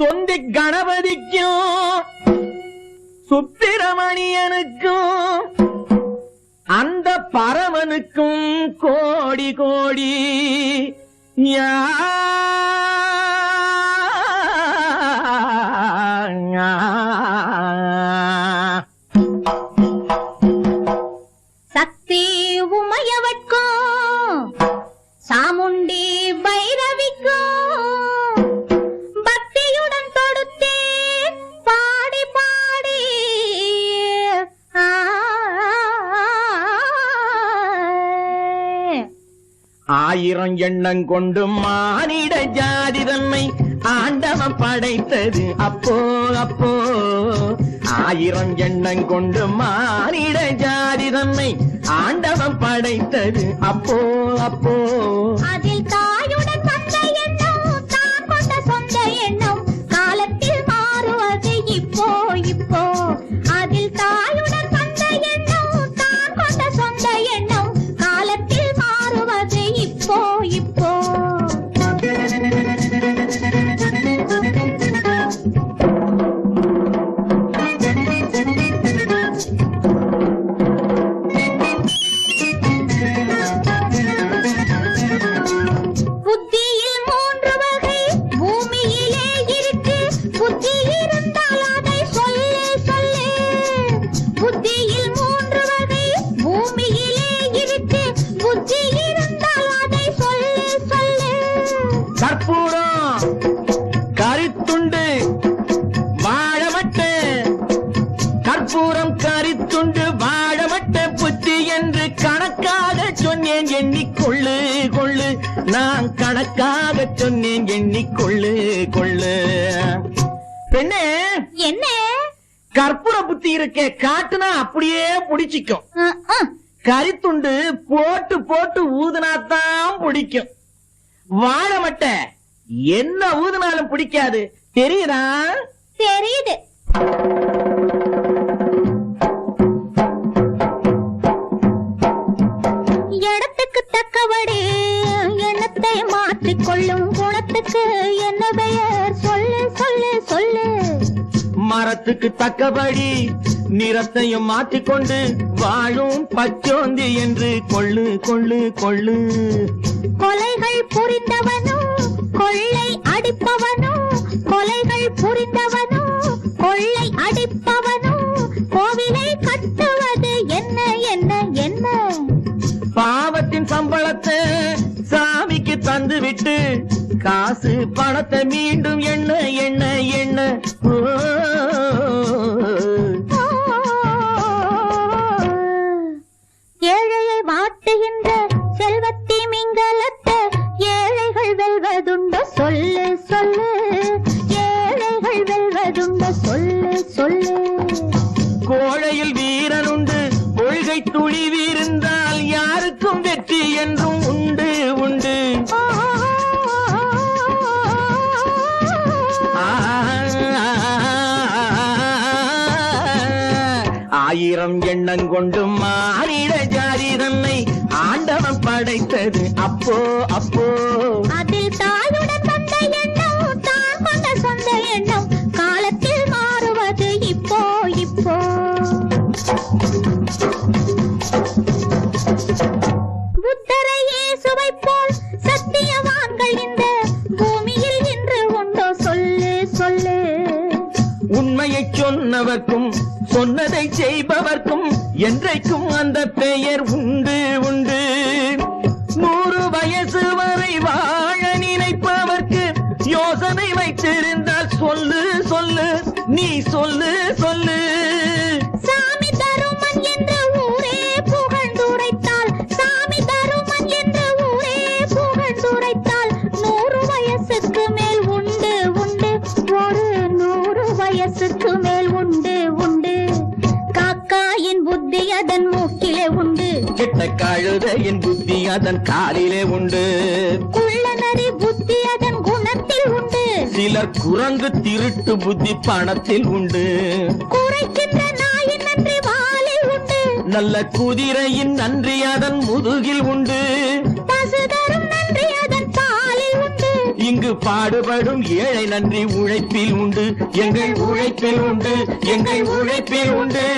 தொந்தி கணபதிக்கும் சுப்பிரமணியனுக்கும் அந்த பரமனுக்கும் கோடி கோடி யா ஆயிரம் எண்ணம் கொண்டு மானிட ஜாதி தன்மை ஆண்டவன் படைத்தது. அப்போ அப்போ ஆயிரம் எண்ணம் கொண்டு மானிட ஜாதி தன்மை ஆண்டவன் படைத்தது. அப்போ அப்போ. அதில் தாயுடன் வந்த எண்ணம் தான் கொண்ட சொந்த எண்ணம் காலத்தில் மாறுவது இப்போ இப்போ. அதில் தாயுடன் நான் கணக்காக சொன்னேன் எண்ணிக்கொள்ளு கொள்ளு பெண்ணே என்ன? கற்பூர புத்தி இருக்கே காட்டுனா அப்படியே புடிச்சிக்கும். கரித்துண்டு போட்டு போட்டு ஊதுனாத்தான் பிடிக்கும். வாழமட்ட என்ன ஊதுனாலும் பிடிக்காது. தெரியுதா? தெரியுது. மரத்துக்கு தக்கபடி நிறத்தையும் மாற்றிக்கொண்டு வாழும் பச்சோந்தி என்று கொள்ளு கொள்ளு கொள்ளு. கொலைகள் புரிந்தவனும் கொள்ளை அடிப்பவனும் கொலைகள் புரிந்தவனும் கொள்ளை அடிப்பவனும் கோவிலை கட்டுவது என்ன என்ன என்ன? பாவத்தின் சம்பளத்தை சாமிக்கு தந்து விட்டு காசு பணத்தை மீண்டும் எண்ண எண்ண எண்ண. துணிவிருந்தால் யாருக்கும் வெற்றி என்றும் உண்டு உண்டு. ஆயிரம் எண்ணம் கொண்டு மாறிட ஜாதி தன்னை ஆண்டவன் படைத்தது. அப்போ அப்போ. அதில் தாயுடன் உண்மையை சொன்னவர்க்கும் சொன்னதை செய்பவர்க்கும் என்றைக்கும் அந்த பெயர் உண்டு உண்டு. கழுதையின் புத்தி அதன் காலிலே உண்டு. குள்ளநரி புத்தி அதன் குணத்தில் உண்டு. சிலர் குரங்கு திருட்டு புத்தி பணத்தில் உண்டு. குறைக்கின்ற நாயின் நன்றி வாலில் உண்டு. நல்ல குதிரையின் நன்றி அதன் முதுகில் உண்டு. இங்கு பாடுபடும் ஏழை நன்றி உழைப்பில் உண்டு. எங்கள் உழைப்பில் உண்டு. எங்கள் உழைப்பில் உண்டு.